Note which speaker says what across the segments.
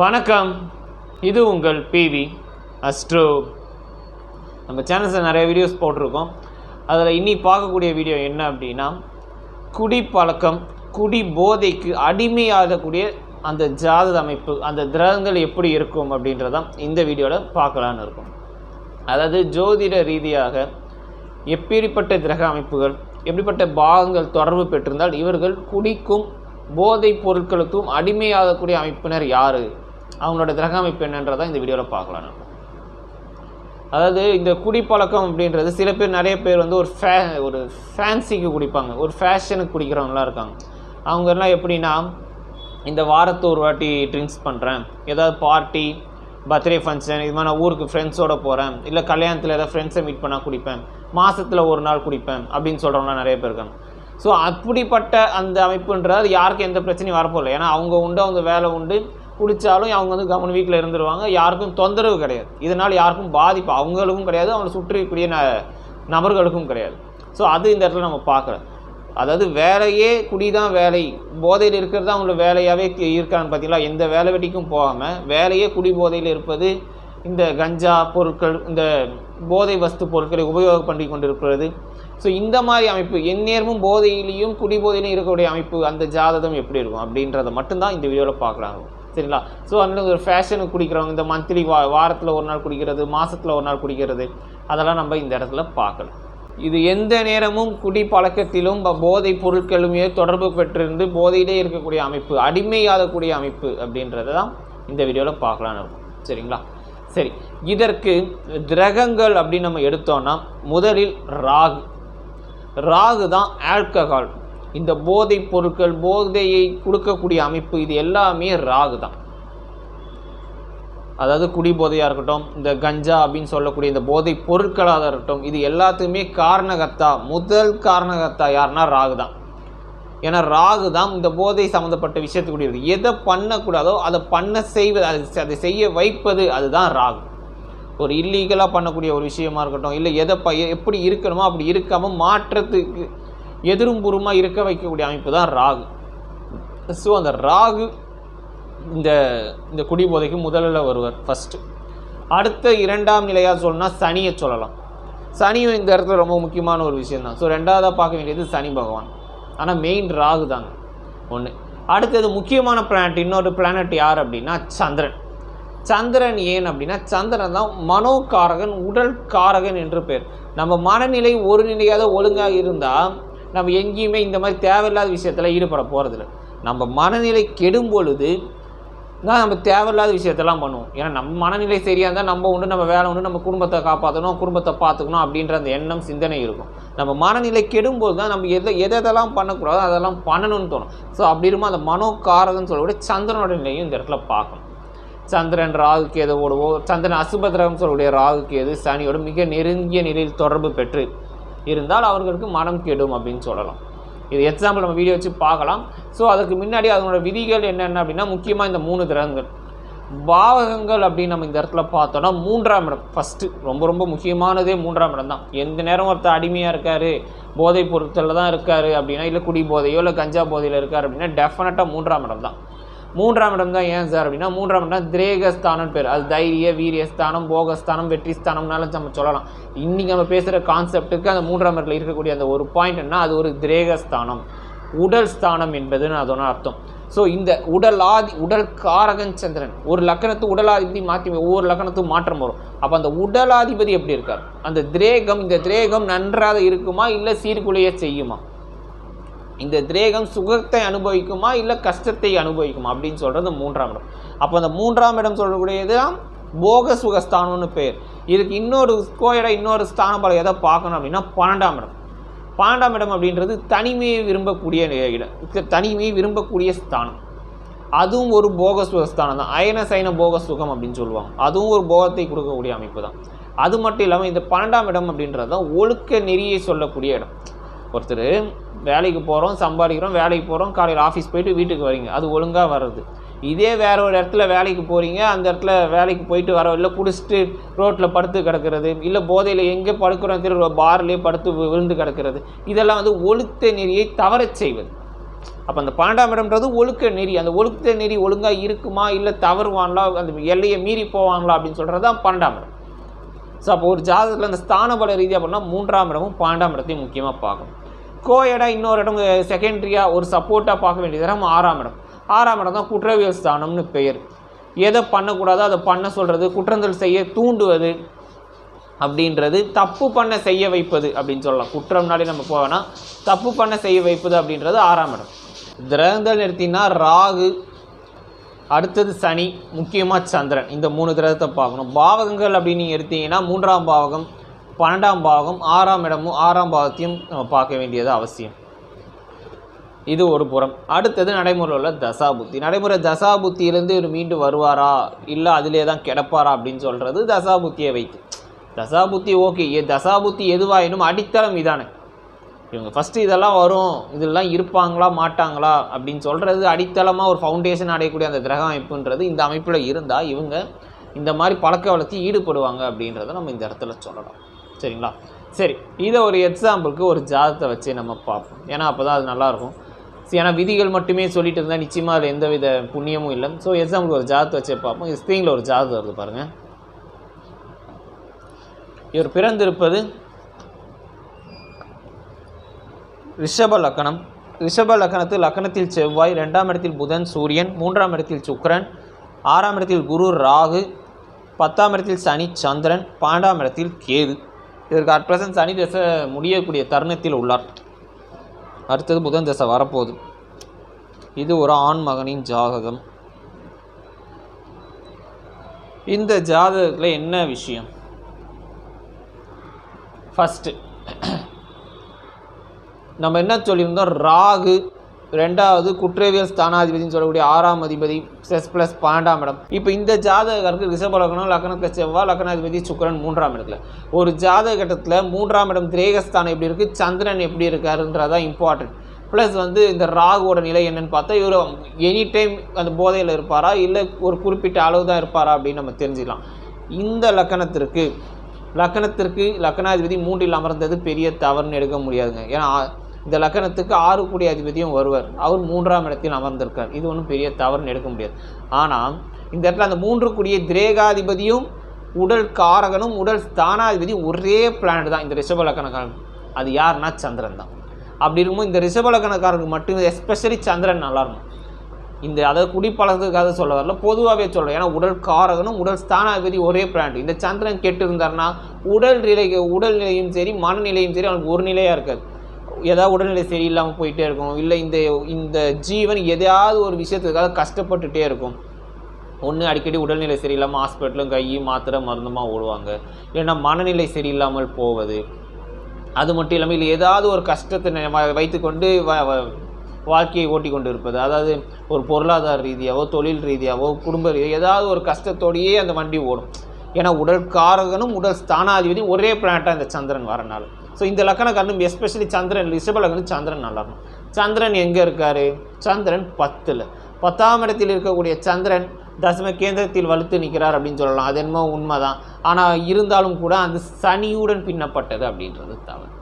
Speaker 1: வணக்கம். இது உங்கள் பிவி அஸ்ட்ரோ நம்ம சேனல்ஸில் நிறைய வீடியோஸ் போட்டிருக்கோம். அதில் இன்னி பார்க்கக்கூடிய வீடியோ என்ன அப்படின்னா குடிப்பழக்கம் குடி போதைக்கு அடிமையாகக்கூடிய அந்த ஜாதக அமைப்பு அந்த கிரகங்கள் எப்படி இருக்கும் அப்படின்றதான் இந்த வீடியோவில் பார்க்கலான்னு இருக்கும். அதாவது ஜோதிட ரீதியாக எப்படிப்பட்ட கிரக அமைப்புகள் எப்படிப்பட்ட பாகங்கள் தொடர்பு பெற்றிருந்தால் இவர்கள் குடிக்கும் போதைப் பொருட்களுக்கும் அடிமையாகக்கூடிய அமைப்பினர் யார்? அவங்களோட கிரக அமைப்பு என்னன்றதை இந்த வீடியோவில் பார்க்கலாம் நம்ம. அதாவது இந்த குடிப்பழக்கம் அப்படின்றது சில பேர் நிறைய பேர் வந்து ஒரு ஃபே ஒரு ஃபேன்சிக்கு குடிப்பாங்க. ஒரு ஃபேஷனுக்கு குடிக்கிறவங்களாம் இருக்காங்க. அவங்கெல்லாம் எப்படின்னா இந்த வாரத்து ஒரு வாட்டி ட்ரிங்க்ஸ் பண்ணுறேன் ஏதாவது பார்ட்டி பர்த்டே ஃபங்க்ஷன் இது மாதிரி நான் ஊருக்கு ஃப்ரெண்ட்ஸோடு போகிறேன் இல்லை கல்யாணத்தில் ஏதாவது ஃப்ரெண்ட்ஸை மீட் பண்ணால் குடிப்பேன். மாதத்தில் ஒரு நாள் குடிப்பேன் அப்படின்னு சொல்கிறவங்களாம் நிறைய பேர் இருக்காங்க. ஸோ அப்படிப்பட்ட அந்த அமைப்புன்றது யாருக்கும் எந்த பிரச்சனையும் வரப்போகல ஏன்னா அவங்க உண்டு அவங்க வேலை உண்டு. குளித்தாலும் அவங்க வந்து கவர்மெண்ட் வீட்டில் இருந்துருவாங்க. யாருக்கும் தொந்தரவு கிடையாது. இதனால் யாருக்கும் பாதிப்பு அவங்களுக்கும் கிடையாது. அவங்களை சுற்றிக்கூடிய ந நபர்களுக்கும் கிடையாது. ஸோ அது இந்த இடத்துல நம்ம பார்க்குறோம். அதாவது வேலையே குடி தான் வேலை. போதையில் இருக்கிறது தான் அவங்களோட வேலையாகவே இருக்கான்னு பார்த்தீங்களா? எந்த வேலை வெட்டிக்கும் போகாமல் வேலையே குடி போதையில் இருப்பது இந்த கஞ்சா பொருட்கள் இந்த போதை வஸ்து பொருட்களை உபயோகம் பண்ணி கொண்டிருக்கிறது. ஸோ இந்த மாதிரி அமைப்பு எந்நேரமும் போதையிலையும் குடி போதையிலையும் இருக்கக்கூடிய அமைப்பு அந்த ஜாதகம் எப்படி இருக்கும் அப்படின்றத மட்டும்தான் இந்த வீடியோவில் பார்க்குறாங்க. சரிங்களா? ஸோ அந்த ஒரு ஃபேஷனுக்கு குடிக்கிறவங்க இந்த மந்த்லி வா வாரத்தில் ஒரு நாள் குடிக்கிறது மாதத்தில் ஒரு நாள் குடிக்கிறது அதெல்லாம் நம்ம இந்த இடத்துல பார்க்கலாம் இது எந்த நேரமும் குடி பழக்கத்திலும் ப- போதைப் பொருட்களுமே தொடர்பு பெற்றிருந்து போதையிலே இருக்கக்கூடிய அமைப்பு அடிமையாகக்கூடிய அமைப்பு அப்படின்றத தான் இந்த வீடியோவில் பார்க்கலான்னு இருக்கும். சரிங்களா? சரி இதற்கு கிரகங்கள் அப்படின்னு நம்ம எடுத்தோம்னா முதலில் ராகு. ராகு தான் ஆல்கஹால் இந்த போதைப் பொருட்கள் போதையை கொடுக்கக்கூடிய அமைப்பு இது எல்லாமே ராகு தான். அதாவது குடி போதையாக இருக்கட்டும் இந்த கஞ்சா அப்படின்னு சொல்லக்கூடிய இந்த போதைப் பொருட்களாக இருக்கட்டும் இது எல்லாத்துக்குமே காரணகர்த்தா முதல் காரணகர்த்தா யாருன்னா ராகு தான். ஏன்னா ராகு தான் இந்த போதை சம்மந்தப்பட்ட விஷயத்துக்குரியது எதை பண்ணக்கூடாதோ அதை பண்ண செய்வது அது அதை செய்ய வைப்பது அதுதான் ராகு. ஒரு இல்லீகலாக பண்ணக்கூடிய ஒரு விஷயமா இருக்கட்டும் இல்லை எதை ப எப்படி இருக்கணுமோ அப்படி இருக்காமல் மாற்றத்துக்கு எதிரும் புறமாக இருக்க வைக்கக்கூடிய அமைப்பு தான் ராகு. ஸோ அந்த ராகு இந்த இந்த குடிபோதைக்கு முதலில் வருவார் ஃபஸ்ட்டு அடுத்த இரண்டாம் நிலையாக சொல்லணும்னா சனியை சொல்லலாம். சனியும் இந்த இடத்துல ரொம்ப முக்கியமான ஒரு விஷயம் தான் ஸோ ரெண்டாவதாக பார்க்க வேண்டியது சனி பகவான். ஆனால் மெயின் ராகு தாங்க ஒன்று அடுத்தது முக்கியமான பிளானட் இன்னொரு பிளானட் யார் அப்படின்னா சந்திரன். சந்திரன் ஏன் அப்படின்னா சந்திரன் தான் மனோகாரகன் உடல் காரகன் என்று பேர். நம்ம மனநிலை ஒரு நிலையாக ஒழுங்காக இருந்தால் நம்ம எங்கேயுமே இந்த மாதிரி தேவையில்லாத விஷயத்தில் ஈடுபட போகிறதில்ல நம்ம மனநிலை கெடும் பொழுது தான் நம்ம தேவையில்லாத விஷயத்தெல்லாம் பண்ணுவோம். ஏன்னா நம்ம மனநிலை சரியாக இருந்தால் நம்ம உண்டு நம்ம வேலை உண்டு நம்ம குடும்பத்தை காப்பாற்றணும் குடும்பத்தை பார்த்துக்கணும் அப்படின்ற அந்த எண்ணம் சிந்தனை இருக்கும். நம்ம மனநிலை கெடும்போது தான் நம்ம எதை எதெல்லாம் பண்ணக்கூடாதோ அதெல்லாம் பண்ணணும்னு தோணும். ஸோ அப்படி இருக்கும்போது அந்த மனோகாரகன்னு சொல்லக்கூடிய சந்திரனோட நிலையும் இந்த இடத்துல பார்க்கணும். சந்திரன் ராகு கேதுவோடவோ சந்திரன் அசுபத்ரகம் சொல்லக்கூடிய ராகு கேது சனியோட மிக நெருங்கிய நிலையில் தொடர்பு பெற்று இருந்தால் அவர்களுக்கு மனம் கெடும் அப்படின்னு சொல்லலாம். இது எக்ஸாம்பிள் நம்ம வீடியோ வச்சு பார்க்கலாம். ஸோ அதுக்கு முன்னாடி அதனோட விதிகள் என்னென்ன அப்படின்னா முக்கியமாக இந்த மூணு கிரகங்கள். பாவகங்கள் அப்படின்னு நம்ம இந்த இடத்துல பார்த்தோன்னா மூன்றாம் இடம். ஃபஸ்ட்டு ரொம்ப ரொம்ப முக்கியமானதே மூன்றாம் இடம் தான். எந்த நேரம் ஒருத்தர் அடிமையாக இருக்கார் போதைப் பொருட்களில் தான் இருக்கார் அப்படின்னா இல்லை குடி போதையோ இல்லை கஞ்சா போதையில் இருக்கார் அப்படின்னா டெஃபினட்டாக மூன்றாம் இடம் தான். மூன்றாம் இடம் தான் ஏன் சார் அப்படின்னா மூன்றாம் இடம் திரேகஸ்தானம் பேர். அது தைரிய வீரியஸ்தானம் போகஸ்தானம் வெற்றி ஸ்தானம்னாலும் நம்ம சொல்லலாம். இன்றைக்கி நம்ம பேசுகிற கான்செப்ட்டுக்கு அந்த மூன்றாம் இடத்துல இருக்கக்கூடிய அந்த ஒரு பாயிண்ட் என்ன அது ஒரு திரேகஸ்தானம். உடல் ஸ்தானம் என்பதுன்னு அதோட அர்த்தம். ஸோ இந்த உடலாதி உடல் காரகன் சந்திரன் ஒரு லக்கணத்து உடலாதிபதி மாற்றி ஒவ்வொரு லக்கணத்துக்கும் மாற்றம் வரும். அப்போ அந்த உடலாதிபதி எப்படி இருக்கார்? அந்த திரேகம் இந்த திரேகம் நன்றாக இருக்குமா இல்லை சீர்குலைய செய்யுமா? இந்த திரேகம் சுகத்தை அனுபவிக்குமா இல்லை கஷ்டத்தை அனுபவிக்குமா அப்படின்னு சொல்கிறது மூன்றாம் இடம். அப்போ அந்த மூன்றாம் இடம் சொல்லக்கூடியது தான் போக சுகஸ்தானம்னு பேர். இதுக்கு இன்னொரு கோயிட இன்னொரு ஸ்தானம் பல எதை பார்க்கணும் அப்படின்னா பன்னெண்டாம் இடம். பன்னெண்டாம் இடம் அப்படின்றது தனிமையை விரும்பக்கூடிய இடம். தனிமையை விரும்பக்கூடிய ஸ்தானம். அதுவும் ஒரு போக சுகஸ்தானம் தான். அயன சைன போக சுகம் அப்படின்னு சொல்லுவாங்க. அதுவும் ஒரு போகத்தை கொடுக்கக்கூடிய அமைப்பு தான். அது மட்டும் இல்லாமல் இந்த பன்னெண்டாம் இடம் அப்படின்றது தான் ஒழுக்க நெறியை சொல்லக்கூடிய இடம். ஒருத்தர் வேலைக்கு போகிறோம் சம்பாதிக்கிறோம் வேலைக்கு போகிறோம் காலையில் ஆஃபீஸ் போயிட்டு வீட்டுக்கு வரீங்க. அது ஒழுங்காக வர்றது. இதே வேறு ஒரு இடத்துல வேலைக்கு போகிறீங்க அந்த இடத்துல வேலைக்கு போயிட்டு வர இல்லை குடிச்சிட்டு ரோட்டில் படுத்து கிடக்கிறது இல்லை போதையில் எங்கே படுக்கிறோம் திரு பார்லேயே படுத்து விழுந்து கிடக்கிறது இதெல்லாம் வந்து ஒழுக்க நெறியை தவறச் செய்வது. அப்போ அந்த பன்னெண்டாம் இடம்ன்றது ஒழுக்க நெறி. அந்த ஒழுக்க நெறி ஒழுங்காக இருக்குமா இல்லை தவறுவாங்களா அந்த எல்லையை மீறி போவாங்களா அப்படின்னு சொல்கிறது தான் பன்னெண்டாம் இடம் ஸோ அப்போ ஒரு ஜாதகத்தில் அந்த ஸ்தானபல ரீதியாக பண்ணால் மூன்றாம் இடமும் பன்னெண்டாம் இடத்தையும் முக்கியமாக பார்க்கணும். கோயடாக இன்னொரு இடம் செகண்டரியாக ஒரு சப்போர்ட்டாக பார்க்க வேண்டியது இடம் ஆறாம் இடம். ஆறாம் இடம் தான் குற்றவியல் ஸ்தானம்னு பெயர். எதை பண்ணக்கூடாதோ அதை பண்ண சொல்கிறது குற்றங்கள் செய்ய தூண்டுவது அப்படின்றது தப்பு பண்ண செய்ய வைப்பது அப்படின்னு சொல்லலாம். குற்றம்னாலே நம்ம போவேன்னா தப்பு பண்ண செய்ய வைப்பது அப்படின்றது ஆறாம் இடம். கிரகங்கள் நிறுத்தினா ராகு அடுத்தது சனி முக்கியமாக சந்திரன். இந்த மூணு கிரகத்தை பார்க்கணும். பாவகங்கள் அப்படின்னு நீங்கள் எடுத்தீங்கன்னா மூன்றாம் பாவகம் பன்னெண்டாம் பாகம் ஆறாம் இடமும் ஆறாம் பாகத்தையும் நம்ம பார்க்க வேண்டியது அவசியம். இது ஒரு புறம். அடுத்தது நடைமுறையில் உள்ள தசாபுத்தி. நடைமுறை தசாபுத்தியிலேருந்து இவர் மீண்டு வருவாரா? இல்லை அதிலே தான் கிடப்பாரா அப்படின்னு சொல்கிறது தசாபுத்தியை வைத்து. தசாபுத்தி ஓகே. தசாபுத்தி எதுவாயினும் அடித்தளம் இதானே. இவங்க ஃபஸ்ட்டு இதெல்லாம் வரும். இதெல்லாம் இருப்பாங்களா மாட்டாங்களா அப்படின்னு சொல்கிறது அடித்தளமாக ஒரு ஃபவுண்டேஷன் அடையக்கூடிய அந்த கிரக அமைப்புன்றது இந்த அமைப்பில் இருந்தால் இவங்க இந்த மாதிரி பழக்க வளர்த்தி ஈடுபடுவாங்க அப்படின்றத நம்ம இந்த இடத்துல சொல்லலாம். சரிங்களா? சரி இதை ஒரு எக்ஸாம்பிளுக்கு ஒரு ஜாதத்தை வச்சு நம்ம பார்ப்போம். ஏன்னா அப்போ தான் அது நல்லாயிருக்கும். ஏன்னா விதிகள் மட்டுமே சொல்லிட்டு இருந்தால் நிச்சயமாக அதில் எந்த வித புண்ணியமும் இல்லை. ஸோ எக்ஸாம்பிள் ஒரு ஜாதத்தை வச்சு பார்ப்போம். ஸ்க்ரீனில் ஒரு ஜாதகம் வருது பாருங்கள் இவர் பிறந்திருப்பது ரிஷப லக்கணம். ரிஷப லக்கணத்தில் லக்கணத்தில் செவ்வாய் ரெண்டாம் இடத்தில் புதன் சூரியன் மூன்றாம் இடத்தில் சுக்கரன் ஆறாம் இடத்தில் குரு ராகு பத்தாம் இடத்தில் சனி சந்திரன் பன்னெண்டாம் இடத்தில் கேது. இதற்கு அட் பிரசன்ட் சனி தசை முடியக்கூடிய தருணத்தில் உள்ளார். அடுத்தது புதன் தசை வரப்போகுது. இது ஒரு ஆண் மகனின் ஜாதகம். இந்த ஜாதகத்தில் என்ன விஷயம்? ஃபஸ்ட்டு நம்ம என்ன சொல்லியிருந்தோம்? ராகு ரெண்டாவது குற்றவியல் ஸ்தானாதிபதினு சொல்லக்கூடிய ஆறாம் அதிபதி செஸ் ப்ளஸ் பன்னெண்டாம் இடம். இப்போ இந்த ஜாதகருக்கு ரிஷப லக்னம் லக்னத்தில் செவ்வாய் லக்னாதிபதி சுக்கரன் மூன்றாம் இடத்துல. ஒரு ஜாதக கட்டத்தில் மூன்றாம் இடம் திரேகஸ்தானம் எப்படி இருக்குது சந்திரன் எப்படி இருக்காருன்றதான் இம்பார்ட்டன்ட் ப்ளஸ் வந்து இந்த ராகுவோட நிலை என்னன்னு பார்த்தா இவர் எனி டைம் அந்த போதையில் இருப்பாரா இல்லை ஒரு குறிப்பிட்ட அளவு தான் இருப்பாரா அப்படின்னு நம்ம தெரிஞ்சுக்கலாம். இந்த லக்கணத்திற்கு லக்கணத்திற்கு லக்கணாதிபதி மூன்றில் அமர்ந்தது பெரிய தவறுன்னு எடுக்க முடியாதுங்க. ஏன்னா இந்த லக்கணத்துக்கு ஆறு கூடிய அதிபதியும் வருவார். அவர் மூன்றாம் இடத்தில் அமர்ந்திருக்கார். இது ஒன்றும் பெரிய தவறுன்னு எடுக்க முடியாது. ஆனால் இந்த இடத்துல அந்த மூன்று கூடிய திரேகாதிபதியும் உடல் காரகனும் உடல் ஸ்தானாதிபதியும் ஒரே பிளானட் தான். இந்த ரிஷப லக்கணக்காரன். அது யாருன்னா சந்திரன் தான். அப்படி இருக்கும்போது இந்த ரிஷப லக்கணக்காரருக்கு மட்டும் எஸ்பெஷலி சந்திரன் நல்லா இருக்கும். இந்த அதை குடிப்பழக்கத்துக்காக சொல்ல வரல. பொதுவாகவே சொல்கிறேன் ஏன்னா உடல் காரகனும் உடல் ஸ்தானாதிபதி ஒரே பிளானட் இந்த சந்திரன் கெட்டு இருந்தார்னா உடல் நிலை உடல் நிலையும் சரி மனநிலையும் சரி அவனுக்கு ஒரு நிலையாக இருக்காது. ஏதாவது உடல்நிலை சரியில்லாமல் போயிட்டே இருக்கும். இல்லை இந்த இந்த ஜீவன் எதையாவது ஒரு விஷயத்துக்காக கஷ்டப்பட்டுட்டே இருக்கும். ஒன்று அடிக்கடி உடல்நிலை சரியில்லாமல் ஹாஸ்பிட்டலும் கை மாத்திரை மருந்துமா ஓடுவாங்க. இல்லைன்னா மனநிலை சரியில்லாமல் போவது. அது மட்டும் இல்லாமல் இல்லை ஏதாவது ஒரு கஷ்டத்தை வைத்துக்கொண்டு வ- வாழ்க்கையை ஓட்டி கொண்டு இருப்பது அதாவது ஒரு பொருளாதார ரீதியாவோ தொழில் ரீதியாவோ குடும்ப ரீதியாக ஏதாவது ஒரு கஷ்டத்தோடையே அந்த வண்டி ஓடும். ஏன்னா உடல் காரகனும் உடல் ஸ்தானாதிபதியும் ஒரே பிளானட்டாக இந்த சந்திரன் வரனால. ஸோ இந்த லக்கணக்காரனும் எஸ்பெஷலி சந்திரன் ரிஷப லக்னம் சந்திரன் நல்லா இருக்கும் சந்திரன் எங்கே இருக்கார்? சந்திரன் பத்தில். பத்தாம் இடத்தில் இருக்கக்கூடிய சந்திரன் தசம கேந்திரத்தில் வலுத்து நிற்கிறார் அப்படின்னு சொல்லலாம். அது என்னமோ உண்மை தான் ஆனால் இருந்தாலும் கூட அந்த சனியுடன் பின்னப்பட்டது அப்படின்றது தவறு.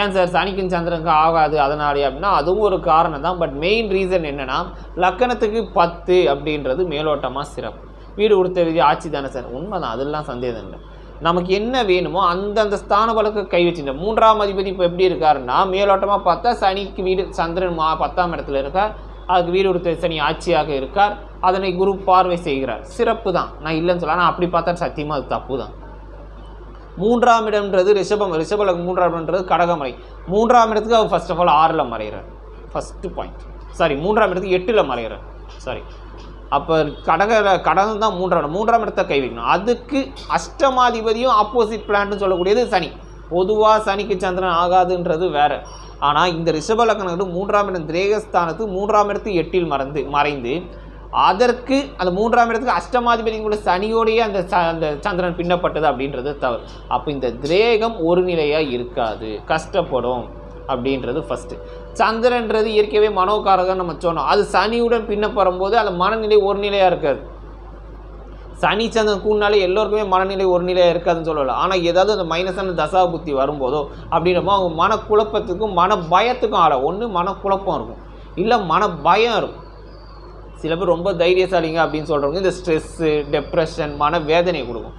Speaker 1: ஏன் சார்? சனிக்கும் சந்திரனுக்கும் ஆகாது. அதனாலே அப்படின்னா அதுவும் ஒரு காரணம் தான் பட் மெயின் ரீசன் என்னென்னா லக்கணத்துக்கு பத்து அப்படின்றது மேலோட்டமாக சிறப்பு. வீடு கொடுத்த விதி ஆட்சி தானே சார்? உண்மைதான். அதெல்லாம் சந்தேகம் இல்லை. நமக்கு என்ன வேணுமோ அந்தந்த ஸ்தான பலக்கு கை வச்சுட்டோம் மூன்றாம் அதிபதி இப்போ எப்படி இருக்காருன்னா மேலோட்டமாக பார்த்தா சனிக்கு வீடு சந்திரன் மா பத்தாம் இடத்துல இருக்கார். அதுக்கு வீடு கொடுத்த சனி ஆட்சியாக இருக்கார். அதனை குரு பார்வை செய்கிறார். சிறப்பு தான். நான் இல்லைன்னு சொல்ல ஆனால் அப்படி பார்த்தா சத்தியமாக அது தப்பு தான். மூன்றாம் இடம்ன்றது ரிஷபம். ரிஷபல மூன்றாம் இடம்ன்றது கடகமறை மூன்றாம் இடத்துக்கு அவர் ஃபர்ஸ்ட் ஆஃப் ஆல் ஆறில் மறைகிறார். ஃபஸ்ட்டு பாயிண்ட் சாரி மூன்றாம் இடத்துக்கு எட்டில் மறைகிறார். சாரி அப்போ கடக கடகம் தான் மூன்றாம் மூன்றாம் இடத்தை கை வைக்கணும். அதுக்கு அஷ்டமாதிபதியும் ஆப்போசிட் பிளான்ட்னு சொல்லக்கூடியது சனி. பொதுவாக சனிக்கு சந்திரன் ஆகாதுன்றது வேறு. ஆனால் இந்த ரிஷப லக்னம் மூன்றாம் இடம் திரேகஸ்தானத்து மூன்றாம் இடத்து எட்டில் மறந்து மறைந்து அதற்கு அந்த மூன்றாம் இடத்துக்கு அஷ்டமாதிபதி கூட சனியோடையே அந்த ச- அந்த சந்திரன் பின்னப்பட்டது அப்படின்றது தவறு. அப்போ இந்த திரேகம் ஒரு நிலையாக இருக்காது. கஷ்டப்படும் அப்படின்றது ஃபஸ்ட்டு சந்திரன்றது இயற்கையவே மனோகாரகம் நம்ம சொன்னோம். அது சனியுடன் பின்னப்படும் போது அது மனநிலை ஒரு நிலையாக இருக்காது. சனி சந்திரன் கூடினாலே எல்லோருக்குமே மனநிலை ஒரு நிலையாக இருக்காதுன்னு சொல்லலை. ஆனால் ஏதாவது அந்த மைனஸான தசா புத்தி வரும்போதோ அப்படின்றப்போ அவங்க மனக்குழப்பத்துக்கும் மன பயத்துக்கும் ஆள. ஒன்று மனக்குழப்பம் இருக்கும். இல்லை மன பயம் இருக்கும். சில பேர் ரொம்ப தைரியசாலிங்க அப்படின்னு சொல்கிறவங்க இந்த ஸ்ட்ரெஸ்ஸு டெப்ரெஷன் மன வேதனையை கொடுக்கும்.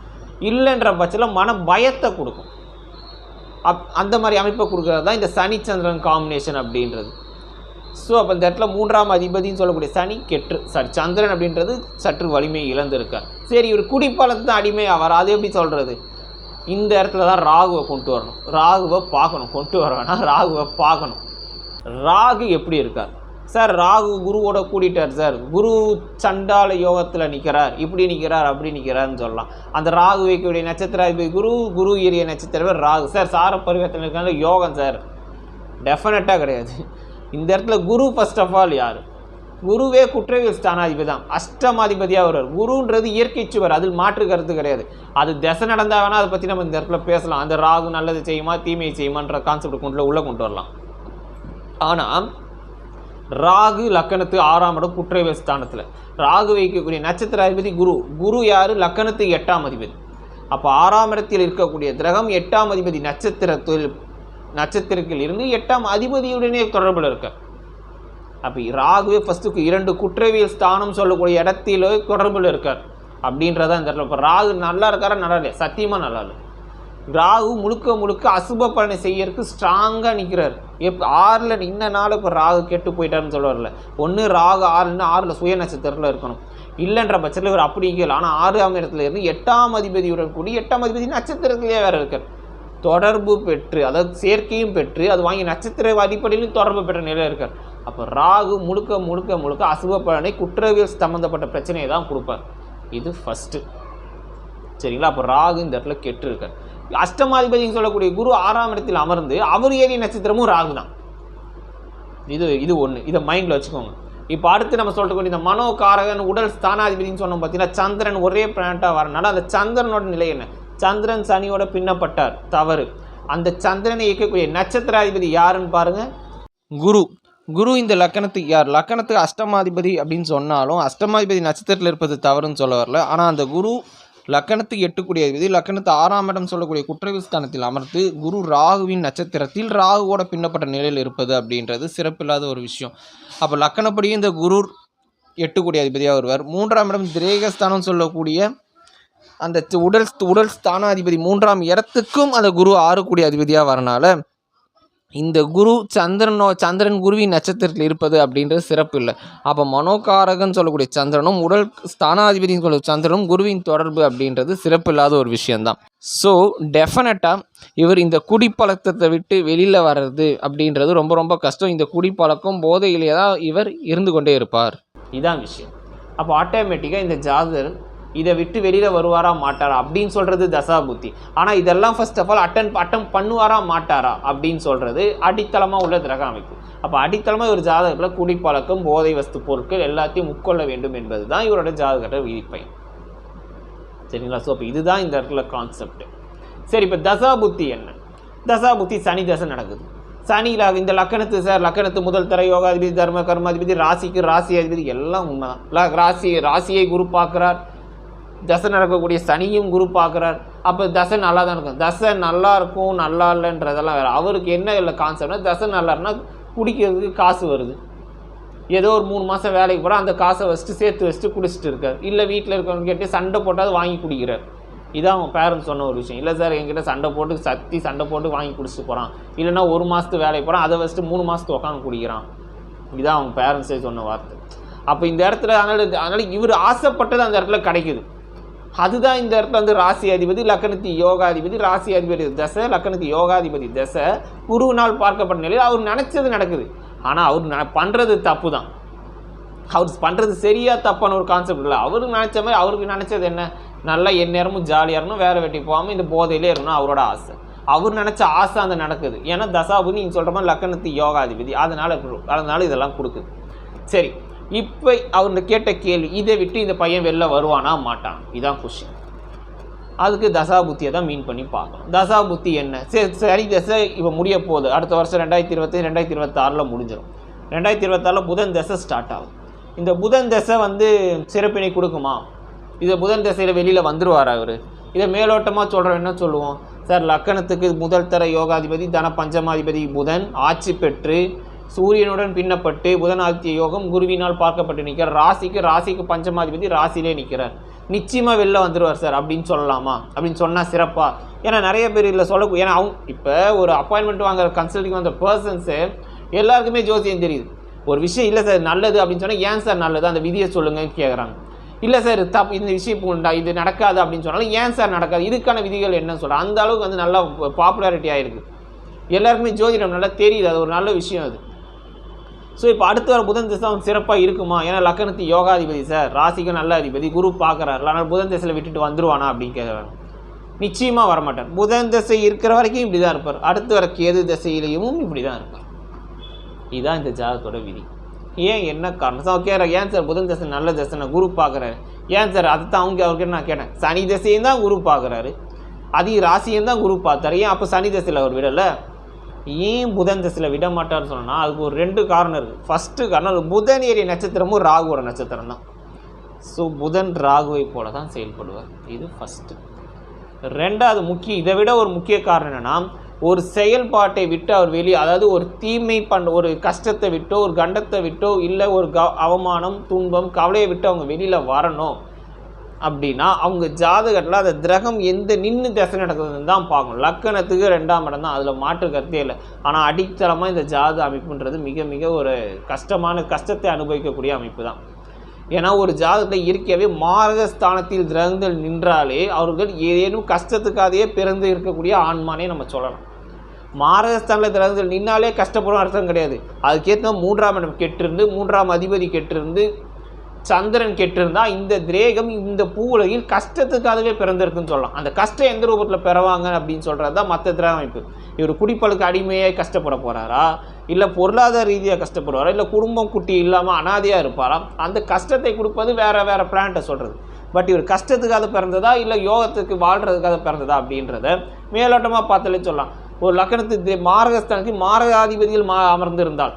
Speaker 1: இல்லைன்ற பட்சத்தில் மன பயத்தை கொடுக்கும். அப் அந்த மாதிரி அமைப்பை கொடுக்குறது தான் இந்த சனி சந்திரன் காம்பினேஷன் அப்படின்றது. ஸோ அப்போ இந்த இடத்துல மூன்றாம் அதிபதின்னு சொல்லக்கூடிய சனி கெற்று சாரி சந்திரன் அப்படின்றது சற்று வலிமை இழந்திருக்கார். சரி இவர் குடிப்பழத்து தான் அடிமை ஆவார். அது எப்படி சொல்கிறது இந்த இடத்துல தான் ராகுவை கொண்டு வரணும். ராகுவை பார்க்கணும். கொண்டு வர வேணாம் ராகுவை பார்க்கணும். ராகு எப்படி இருக்கார்? சார் ராகு குருவோட கூட்டிட்டார் சார். குரு சண்டால யோகத்தில் நிற்கிறார் இப்படி நிற்கிறார் அப்படி நிற்கிறார்னு சொல்லலாம். அந்த ராகு வைக்கக்கூடிய நட்சத்திராதிபதி குரு குரு ஏரிய நட்சத்திரம் ராகு. சார் சார பரிவர்த்தனை இருக்காங்க யோகம் சார். டெஃபினட்டாக கிடையாது. இந்த இடத்துல குரு ஃபர்ஸ்ட் ஆஃப் ஆல் யார்? குருவே குற்றவியல் ஸ்தானாதிபதி தான். அஷ்டமாதிபதியாக வருவார். குருன்றது இயற்கை சுவர். அதில் மாற்று கருத்து கிடையாது. அது திசை நடந்தால் வேணால் அதை பற்றி நம்ம இந்த இடத்துல பேசலாம். அந்த ராகு நல்லது செய்யுமா தீமையை செய்யுமான்ற கான்செப்ட் கொண்டு உள்ளே கொண்டு வரலாம். ஆனால் ராகு லக்கணத்து ஆறாம் இடம் குற்றவியல் ஸ்தானத்தில். ராகு வைக்கக்கூடிய நட்சத்திர அதிபதி குரு. குரு யார்? லக்கணத்து எட்டாம் அதிபதி. அப்போ ஆறாம் இடத்தில் இருக்கக்கூடிய கிரகம் எட்டாம் அதிபதி நட்சத்திரத்தில் நட்சத்திரத்தில் இருந்து எட்டாம் அதிபதியுடனே தொடர்பில் இருக்கார் அப்போ ராகுவே ஃபஸ்ட்டுக்கு இரண்டு குற்றவியல் ஸ்தானம் சொல்லக்கூடிய இடத்தில தொடர்பில் இருக்கார். அப்படின்றதான் இந்த இடத்துல. இப்போ ராகு நல்லா இருக்காரா? நல்லா இல்லையா? சத்தியமாக நல்லா இல்லை. ராகு முழுக்க முழுக்க அசுப பலனை செய்யறதுக்கு ஸ்ட்ராங்காக நிற்கிறார் எப் ஆறில் நின்னனால இப்போ ராகு கெட்டு போயிட்டாருன்னு சொல்ல வரல ஒன்று ராகு ஆறுன்னு ஆறில் சுய நட்சத்திரத்தில் இருக்கணும். இல்லைன்ற பட்சத்தில் இவர் அப்படி இல்லை ஆனால் ஆறாம் இடத்துல இருந்து எட்டாம் அதிபதியுடன் கூடி எட்டாம் அதிபதி நட்சத்திரத்திலேயே வேறு இருக்கார். தொடர்பு பெற்று அதாவது சேர்க்கையும் பெற்று அது வாங்கி நட்சத்திர அடிப்படையிலும் தொடர்பு பெற்ற நிலையில் இருக்கார். அப்போ ராகு முழுக்க முழுக்க முழுக்க அசுப பலனை குற்றவியல் சம்மந்தப்பட்ட பிரச்சனையை தான் கொடுப்பார். இது ஃபஸ்ட்டு சரிங்களா? அப்போ ராகு இந்த இடத்துல கெட்டு இருக்கார். அஷ்டமாதிபதின்னு சொல்லக்கூடிய குரு ஆறாம் இடத்தில் அமர்ந்து அவர் ஏறிய நட்சத்திரமும் ராகு தான். இது இது ஒன்று இதை மைண்டில் வச்சுக்கோங்க. இப்போ அடுத்து நம்ம சொல்லக்கூடிய இந்த மனோகாரகன் உடல் ஸ்தானாதிபதினு சொன்னோம் பார்த்தீங்கன்னா சந்திரன் ஒரே பிளானட்டாக வரனால அந்த சந்திரனோட நிலை என்ன? சந்திரன் சனியோட பின்னப்பட்டார். தவறு. அந்த சந்திரனை இயக்கக்கூடிய நட்சத்திராதிபதி யாருன்னு பாருங்க. குரு. குரு இந்த லக்கணத்துக்கு யார்? லக்கணத்துக்கு அஷ்டமாதிபதி அப்படின்னு சொன்னாலும் அஷ்டமாதிபதி நட்சத்திரத்தில் இருப்பது தவறுன்னு சொல்ல வரல. ஆனால் அந்த குரு லக்கணத்துக்கு எட்டுக்கூடிய அதிபதி லக்கணத்து ஆறாம் இடம் சொல்லக்கூடிய குற்றவியல் ஸ்தானத்தில் குரு ராகுவின் நட்சத்திரத்தில் ராகுவோட பின்னப்பட்ட நிலையில் இருப்பது அப்படின்றது சிறப்பில்லாத ஒரு விஷயம். அப்போ லக்கணப்படியே இந்த குரு எட்டுக்கூடிய அதிபதியாக வருவார். மூன்றாம் இடம் திரேகஸ்தானம் சொல்லக்கூடிய அந்த உடல் உடல் ஸ்தானாதிபதி மூன்றாம் இடத்துக்கும் அந்த குரு ஆறக்கூடிய அதிபதியாக வரனால இந்த குரு சந்திரனோ சந்திரன் குருவின் நட்சத்திரத்தில் இருப்பது அப்படின்றது சிறப்பு இல்லை. அப்போ மனோகாரகன் சொல்லக்கூடிய சந்திரனும் உடல் ஸ்தானாதிபதினு சொல்ல சந்திரனும் குருவின் தொடர்பு அப்படின்றது சிறப்பு இல்லாத ஒரு விஷயந்தான் ஸோ டெஃபினட்டாக இவர் இந்த குடிப்பழக்கத்தை விட்டு வெளியில் வர்றது அப்படின்றது ரொம்ப ரொம்ப கஷ்டம். இந்த குடிப்பழக்கம் போதையிலே தான் இவர் இருந்து கொண்டே இருப்பார். இதான் விஷயம். அப்போ ஆட்டோமேட்டிக்காக இந்த ஜாதகர் இதை விட்டு வெளியில் வருவாரா மாட்டாரா? அப்படின்னு சொல்கிறது தசா புத்தி ஆனால் இதெல்லாம் ஃபர்ஸ்ட் ஆஃப் ஆல் அட்டன் அட்டம் பண்ணுவாரா மாட்டாரா? அப்படின்னு சொல்கிறது அடித்தளமாக உள்ள கிரக அமைப்பு. அப்போ அடித்தளமாக ஒரு ஜாதகத்தில் குடிப்பழக்கம் போதை வஸ்து பொருட்கள் எல்லாத்தையும் உட்கொள்ள வேண்டும் என்பது தான் இவரோட ஜாதகத்தை விதிப்பயன் சரிங்களா? ஸோ அப்போ இதுதான் இந்த இடத்துல கான்செப்ட் சரி இப்போ தசா புத்தி என்ன? தசா புத்தி சனி தசை நடக்குது. சனியில் இந்த லக்கணத்து சார் லக்கணத்து முதல் தர யோகாதிபதி தர்ம கர்மாதிபதி ராசிக்கு ராசி அதிபதி எல்லாம் உண்மைதான். ராசி ராசியை குரு பார்க்குறார். தசை நடக்கக்கூடிய சனியும் குரு பார்க்குறார். அப்போ தசை நல்லா தான் இருக்கும். தசை நல்லா இருக்கும் நல்லா இல்லைன்றதெல்லாம் வேறு. அவருக்கு என்ன இல்லை கான்செப்ட்னா தசை நல்லா இருக்குன்னா குடிக்கிறதுக்கு காசு வருது. ஏதோ ஒரு மூணு மாதம் வேலைக்கு போகிறார் அந்த காசை வச்சுட்டு சேர்த்து வச்சுட்டு குடிச்சிட்டு இருக்கார். இல்லை வீட்டில் இருக்கவங்க கேட்டு சண்டை போட்டாவது வாங்கி குடிக்கிறார். இதான் அவங்க பேரண்ட்ஸ் சொன்ன ஒரு விஷயம். இல்லை சார் என்கிட்ட சண்டை போட்டு சத்தி சண்டை போட்டு வாங்கி குடிச்சிட்டு போகிறான் இல்லைன்னா ஒரு மாதத்துக்கு வேலைக்கு போகிறான் அதை வச்சுட்டு மூணு மாதத்துக்கு உட்காந்து குடிக்கிறான். இதான் அவங்க பேரண்ட்ஸே சொன்ன வார்த்தை. அப்போ இந்த இடத்துல அதனால் அதனால் இவர் ஆசைப்பட்டது அந்த இடத்துல கிடைக்குது. அதுதான் இந்த இடத்துல வந்து ராசி அதிபதி லக்கணத்து யோகாதிபதி ராசி அதிபதி தசை லக்கணத்து யோகாதிபதி தசை. குருவினால் பார்க்கப்பட்ட நிலையில் அவர் நினச்சது நடக்குது. ஆனால் அவர் ந பண்ணுறது தப்பு தான் அவர் பண்ணுறது சரியாக தப்பான ஒரு கான்செப்ட் இல்லை. அவருக்கு நினச்ச மாதிரி அவருக்கு நினச்சது என்ன? நல்லா எந்நேரமும் ஜாலியாக இருக்கணும் வேலை வெட்டி போகாமல் இந்த போதையிலே இருக்கணும் அவரோட ஆசை. அவர் நினச்ச ஆசை அந்த நடக்குது. ஏன்னா தசாபுதி நீங்கள் சொல்கிற மாதிரி லக்கணத்து யோகாதிபதி. அதனால் அதனால இதெல்லாம் கொடுக்குது. சரி. இப்போ அவங்க கேட்ட கேள்வி இதை விட்டு இந்த பையன் வெளில வருவானா மாட்டான்? இதுதான் கொஷின் அதுக்கு தசாபுத்தியை தான் மீன் பண்ணி பார்க்கணும். தசாபுத்தி என்ன? சரி சரி தசை இப்போ முடிய போகுது. அடுத்த வருஷம் ரெண்டாயிரத்தி இருபத்தி ரெண்டாயிரத்தி இருபத்தாறில் முடிஞ்சிடும் ரெண்டாயிரத்தி இருபத்தாறில் புதன் தசை ஸ்டார்ட் ஆகும் இந்த புதன் தசை வந்து சிறப்பினை கொடுக்குமா? இதை புதன் தசையில் வெளியில் வந்துடுவார் அவர் இதை மேலோட்டமாக சொல்கிறோம் என்ன சொல்லுவோம்? சார் லக்கணத்துக்கு முதல் தர யோகாதிபதி தன பஞ்சமாதிபதி புதன் ஆட்சி பெற்று சூரியனுடன் பின்னப்பட்டு புதனாதித்ய யோகம் குருவினால் பார்க்கப்பட்டு நிற்கிறார். ராசிக்கு ராசிக்கு பஞ்சமாதிபதி ராசிலே நிற்கிறார். நிச்சயமாக வெளில வந்துடுவார் சார் அப்படின்னு சொல்லலாமா? அப்படின்னு சொன்னால் சிறப்பாக ஏன்னா நிறைய பேர் இதில் சொல்ல ஏன்னா அவங்க இப்போ ஒரு அப்பாயின்மெண்ட் வாங்குற கன்சல்டிங் வந்த பர்சன்ஸு எல்லாருக்குமே ஜோசியம் தெரியுது. ஒரு விஷயம் இல்லை சார் நல்லது அப்படின்னு சொன்னால் ஏன் சார் நல்லது? அந்த விதியை சொல்லுங்கன்னு கேட்குறாங்க இல்லை சார் தப்பு இந்த விஷயம் உண்டா? இது நடக்காது? அப்படின்னு சொன்னாலும் ஏன் சார் நடக்காது? இதுக்கான விதிகள் என்னன்னு சொல்கிறேன் அந்த அளவுக்கு வந்து நல்லா பாப்புலாரிட்டி ஆகிருக்கு எல்லாருக்குமே ஜோதிடம் நல்லா தெரியுது. அது ஒரு நல்ல விஷயம் அது. ஸோ இப்போ அடுத்து வர புதன் திசை அவன் சிறப்பாக இருக்குமா? ஏன்னா லக்கணத்து யோகாதிபதி சார் ராசிக்கு நல்ல அதிபதி குரு பார்க்குறாரு அதனால் புதன் திசையில் விட்டுட்டு வந்துருவானா அப்படின்னு கேட்குறாங்க நிச்சயமாக வரமாட்டார். புதன் திசை இருக்கிற வரைக்கும் இப்படி தான் இருப்பார். அடுத்து வர கேது திசையிலையும் இப்படி தான் இருப்பார். இதுதான் இந்த ஜாதத்தோட விதி. ஏன் என்ன காரணம்? சார் கேட்குற ஏன் சார் புதன் தசை நல்ல தசை? நான் குரு பார்க்குறாரு ஏன் சார்? அதை தான் அவங்க அவர்கிட்ட நான் கேட்டேன். சனி தசையும் தான் குரு பார்க்குறாரு அதிக ராசியும் தான் குரு பார்த்தாரு. ஏன் அப்போ சனி தசையில் அவர் விடலை? ஏன் புதன் திசையில் விட மாட்டார்னு சொன்னால் அதுக்கு ஒரு ரெண்டு காரணம் இருக்குது ஃபஸ்ட்டு காரணம் புதன் ஏறிய நட்சத்திரமும் ராகுவோட நட்சத்திரம் தான். ஸோ புதன் ராகுவை போல தான் செயல்படுவார். இது ஃபஸ்ட்டு ரெண்டாவது முக்கிய இதை விட ஒரு முக்கிய காரணம் என்னென்னா ஒரு செயல்பாட்டை விட்டு அவர் வெளியே அதாவது ஒரு தீமை பண்ண ஒரு கஷ்டத்தை விட்டோ ஒரு கண்டத்தை விட்டோ இல்லை ஒரு க அவமானம் துன்பம் கவலையை விட்டு அவங்க வெளியில் வரணும். அப்படின்னா அவங்க ஜாதகத்தில் அந்த கிரகம் எந்த நின்று திசை நடக்குதுன்னு தான் பார்க்கணும். லக்கணத்துக்கு ரெண்டாம் இடம் தான் அதில் மாற்று கருத்தே இல்லை. ஆனால் அடித்தளமாக இந்த ஜாத அமைப்புன்றது மிக மிக ஒரு கஷ்டமான கஷ்டத்தை அனுபவிக்கக்கூடிய அமைப்பு தான். ஏன்னா ஒரு ஜாதகத்தில் இயற்கையாகவே மாரகஸ்தானத்தில் கிரகங்கள் நின்றாலே அவர்கள் ஏதேனும் கஷ்டத்துக்காகவே பிறந்து இருக்கக்கூடிய ஆன்மானே நம்ம சொல்லலாம். மாரகஸ்தானில் கிரகங்கள் நின்னாலே கஷ்டப்படும் அர்த்தம் கிடையாது. அதுக்கேற்ற மூன்றாம் இடம் கெட்டிருந்து மூன்றாம் அதிபதி கெட்டிருந்து சந்திரன் கெட்டிருந்தா இந்த திரேகம் இந்த பூவுலகில் கஷ்டத்துக்காகவே பிறந்திருக்குன்னு சொல்லலாம். அந்த கஷ்டம் எந்த ரூபத்தில் பெறவாங்க அப்படின்னு சொல்கிறது தான் மற்ற திரக அமைப்பு இவர் குடிப்பழுக்கு அடிமையாக கஷ்டப்பட போகிறாரா இல்லை பொருளாதார ரீதியாக கஷ்டப்படுவாரா? இல்லை குடும்பம் குட்டி இல்லாமல் அனாதையாக இருப்பாரா? அந்த கஷ்டத்தை கொடுப்பது வேறு வேறு பிளான்ட்டை சொல்கிறது பட் இவர் கஷ்டத்துக்காக பிறந்ததா? இல்லை யோகத்துக்கு வாழ்கிறதுக்காக பிறந்ததா அப்படின்றத மேலோட்டமாக பார்த்தாலே சொல்லலாம். ஒரு லக்கணத்து மாரகஸ்தானத்துக்கு மாரகாதிபதிகள் மா அமர்ந்திருந்தால்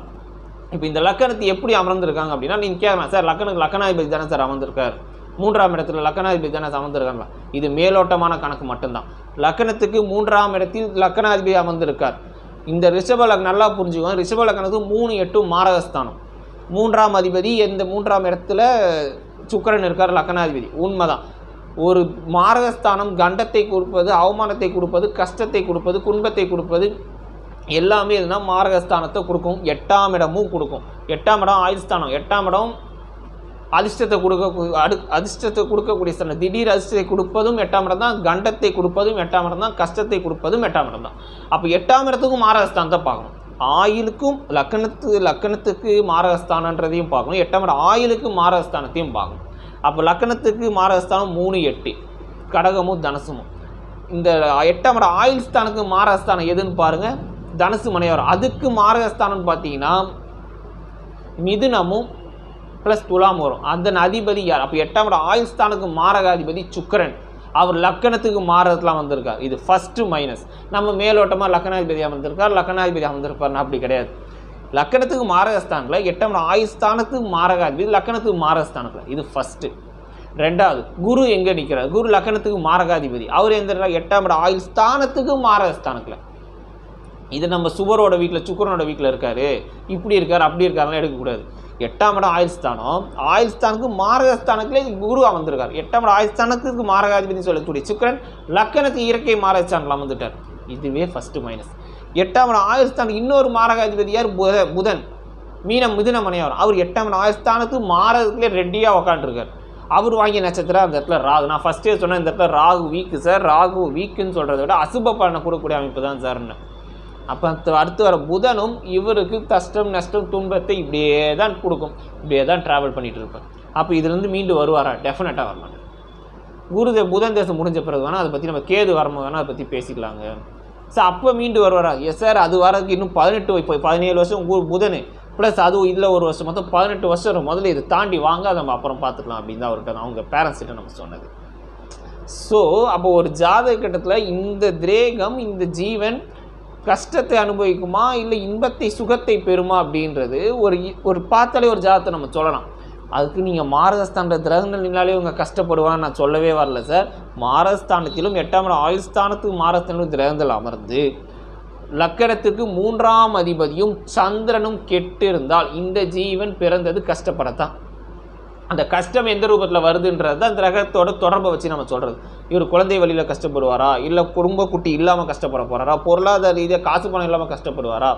Speaker 1: இப்போ இந்த லக்கணத்தை எப்படி அமர்ந்திருக்காங்க அப்படின்னா நீங்கள் கேட்கலாம் சார் லக்கணக்கு லக்கணாதிபதி தானே சார் அமர்ந்திருக்கார். மூன்றாம் இடத்துல லக்கணாதிபதி தானே அமர்ந்திருக்காங்களா இது மேலோட்டமான கணக்கு மட்டும்தான். லக்கணத்துக்கு மூன்றாம் இடத்தில் லக்கணாதிபதி அமர்ந்திருக்கார். இந்த ரிஷப லக்னம் நல்லா புரிஞ்சுக்கோங்க. ரிஷப லக்னத்துக்கு மூணு எட்டும் மாரகஸ்தானம். மூன்றாம் அதிபதி எந்த மூன்றாம் இடத்துல சுக்கரன் இருக்கார் லக்கணாதிபதி. உண்மைதான். ஒரு மாரகஸ்தானம் கண்டத்தை கொடுப்பது அவமானத்தை கொடுப்பது கஷ்டத்தை கொடுப்பது குன்பத்தை கொடுப்பது எல்லாமே இதுனா மாரகஸ்தானத்தை கொடுக்கும். எட்டாம் இடமும் கொடுக்கும். எட்டாம் இடம் ஆயுள் ஸ்தானம் எட்டாம் இடம் அதிர்ஷ்டத்தை கொடுக்க அடு அதிர்ஷ்டத்தை கொடுக்கக்கூடிய ஸ்தானம். திடீர் அதிர்ஷ்டத்தை கொடுப்பதும் எட்டாம் இடம் தான். கண்டத்தை கொடுப்பதும் எட்டாம் இடம் தான். கஷ்டத்தை கொடுப்பதும் எட்டாம் இடம் தான். அப்போ எட்டாம் இடத்துக்கும் மாரகஸ்தானத்தை பார்க்கணும். ஆயிலுக்கும் லக்கணத்து லக்கணத்துக்கு மாரகஸ்தானன்றதையும் பார்க்கணும். எட்டாம் இடம் ஆயிலுக்கு மாரகஸ்தானத்தையும் பார்க்கணும். அப்போ லக்கணத்துக்கு மாரகஸ்தானம் மூணு எட்டு. கடகமும் தனசுமும். இந்த எட்டாம் இடம் ஆயுள் ஸ்தானுக்கு மாரகஸ்தானம் எதுன்னு பாருங்கள் தனுசு மனைவர் அதுக்கு மாரகஸ்தானம்னு பார்த்தீங்கன்னா மிதுனமும் ப்ளஸ் துலாம் வரும். அதன் அதிபதி யார்? அப்போ எட்டாம் இடம் ஆயுள் ஸ்தானுக்கு மாரகாதிபதி சுக்கரன். அவர் லக்கணத்துக்கு மாறதுலாம் வந்திருக்கார். இது ஃபஸ்ட்டு மைனஸ் நம்ம மேலோட்டமாக லக்கணாதிபதி அமர்ந்திருக்கார் லக்கணாதிபதி அமர்ந்திருப்பார்னா அப்படி கிடையாது. லக்கணத்துக்கு மாரகஸ்தானத்தில் எட்டாம் இடம் ஆயுஸ்தானத்துக்கு மாரகாதிபதி லக்கணத்துக்கு மாரகஸ்தானத்தில். இது ஃபஸ்ட்டு ரெண்டாவது குரு எங்கே நிற்கிறார் குரு லக்கணத்துக்கு மாரகாதிபதி. அவர் எந்த எட்டாம் இடம் ஆயுள் ஸ்தானத்துக்கு மாரகஸ்தானத்தில். இது நம்ம சுவரோட வீட்டில் சுக்கரனோட வீட்டில் இருக்கார். இப்படி இருக்கார் அப்படி இருக்காருலாம் எடுக்கக்கூடாது. எட்டாம் இடம் ஆயுள் ஸ்தானம் ஆயுள் ஸ்தானுக்கு மாரகஸ்தானத்திலே குருவாக வந்திருக்கார். எட்டாம் இடம் ஆயுள் ஸ்தானத்துக்கு மாரகாதிபதி சொல்லக்கூடிய சுக்கரன் லக்கணத்துக்கு இயற்கை மாரகஸ்தானத்தில் வந்துட்டார் இதுவே ஃபஸ்ட்டு மைனஸ் எட்டாம் இடம் ஆயுள் ஸ்தானம் இன்னொரு மாரகாதிபதியார் புத புதன். மீனம் மிதுன மனையார் அவர் எட்டாம் இடம் ஆயுள் ஸ்தானத்துக்கு மாரகத்துலேயே ரெட்டியாக உக்காண்டிருக்கார். அவர் வாங்கிய நட்சத்திரம் அந்த இடத்துல ராகு. நான் ஃபஸ்ட்டே சொன்னேன் இந்த இடத்துல ராகு வீக்கு சார் ராகு வீக்குன்னு சொல்கிறத விட அசுப பலனை கொடுக்கக்கூடிய அமைப்பு தான் சார்ன்னு அப்போ அடுத்து வர புதனும் இவருக்கு கஷ்டம் நஷ்டம் துன்பத்தை இப்படியே தான் கொடுக்கும். இப்படியே தான் ட்ராவல் பண்ணிகிட்டு இருப்பார். அப்போ இதுலேருந்து மீண்டு வருவாரா? டெஃபினட்டாக வரமாட்டார். குருதே புதன் தேசம் முடிஞ்ச பிறகு வேணால் அதை பற்றி நம்ம கேது வரும்போது வேணால் அதை பற்றி பேசிக்கலாங்க. சார் அப்போ மீண்டு வருவாரா? எஸ் சார் அது வரதுக்கு இன்னும் பதினெட்டு இப்போ பதினேழு வருஷம் கு- புதன். ப்ளஸ் அது இதில் ஒரு வருஷம். மொத்தம் பதினெட்டு வருஷம் முதல்ல இதை தாண்டி வாங்க அதை நம்ம அப்புறம் பார்த்துக்கலாம் அப்படின்னு தான் அவர்கிட்ட அவங்க பேரண்ட்ஸ்கிட்ட நம்ம சொன்னது. ஸோ அப்போ ஒரு ஜாதக கட்டத்தில் இந்த திரேகம் இந்த ஜீவன் கஷ்டத்தை அனுபவிக்குமா? இல்லை இன்பத்தை சுகத்தை பெறுமா அப்படின்றது ஒரு ஒரு பார்த்தாலே ஒரு ஜாதத்தை நம்ம சொல்லலாம். அதுக்கு நீங்கள் மாரதஸ்தான கிரகங்கள் நின்னாலே இவங்க கஷ்டப்படுவான்னு நான் சொல்லவே வரல சார். மாரஸ்தானத்திலும் எட்டாம் இடம் ஆயுள் ஸ்தானத்துக்கு மாரஸ்தானத்திலும் கிரகங்கள் அமர்ந்து லக்கணத்துக்கு மூன்றாம் அதிபதியும் சந்திரனும் கெட்டு இருந்தால் இந்த ஜீவன் பிறந்தது கஷ்டப்படத்தான். அந்த கஷ்டம் எந்த ரூபத்தில் வருதுன்றது அந்த கிரகத்தோட தொடர்பை வச்சு நம்ம சொல்கிறது இவர் குழந்தை வழியில் கஷ்டப்படுவாரா? இல்லை குடும்ப குட்டி இல்லாமல் கஷ்டப்பட போகிறாரா பொருளாதார ரீதியாக காசு பணம் இல்லாமல் கஷ்டப்படுவாரா?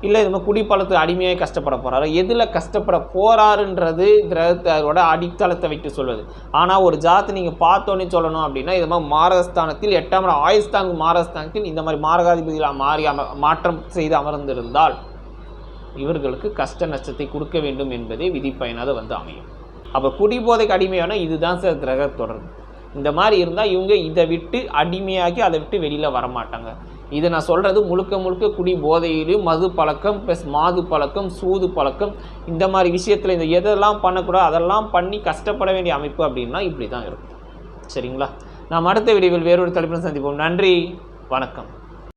Speaker 1: இல்லை இது மாதிரி குடிப்பழத்து அடிமையாக கஷ்டப்பட போகிறாரு எதில் கஷ்டப்பட போகிறாருன்றது கிரகத்தோட அடித்தளத்தை விட்டு சொல்வது ஆனால் ஒரு ஜாத்தை நீங்கள் பார்த்தோன்னே சொல்லணும் அப்படின்னா இது மாதிரி மாரகஸ்தானத்தில் எட்டாம் ஆயுஸ்தான் மாரஸ்தானத்தில் இந்த மாதிரி மாரகாதிபதியில் மாறி அம மாற்றம் செய்து அமர்ந்திருந்தால் இவர்களுக்கு கஷ்ட நஷ்டத்தை கொடுக்க வேண்டும் என்பதே விதிப்பயனாக வந்து அமையும். அப்போ குடிபோதைக்கு அடிமையான இதுதான் சார் கிரக தொடர்பு இந்த மாதிரி இருந்தால் இவங்க இதை விட்டு அடிமையாகி அதை விட்டு வெளியில் வரமாட்டாங்க. இதை நான் சொல்கிறது முழுக்க முழுக்க குடி போதையிலும் மது பழக்கம் ப்ளஸ் மாது பழக்கம் சூது பழக்கம் இந்த மாதிரி விஷயத்தில் இந்த எதெல்லாம் பண்ணக்கூடாது அதெல்லாம் பண்ணி கஷ்டப்பட வேண்டிய அமைப்பு அப்படின்னா இப்படி தான் இருக்கும். சரிங்களா? நாம் அடுத்த வீடியோவில் வேறொரு தலைப்பில் சந்திப்போம். நன்றி. வணக்கம்.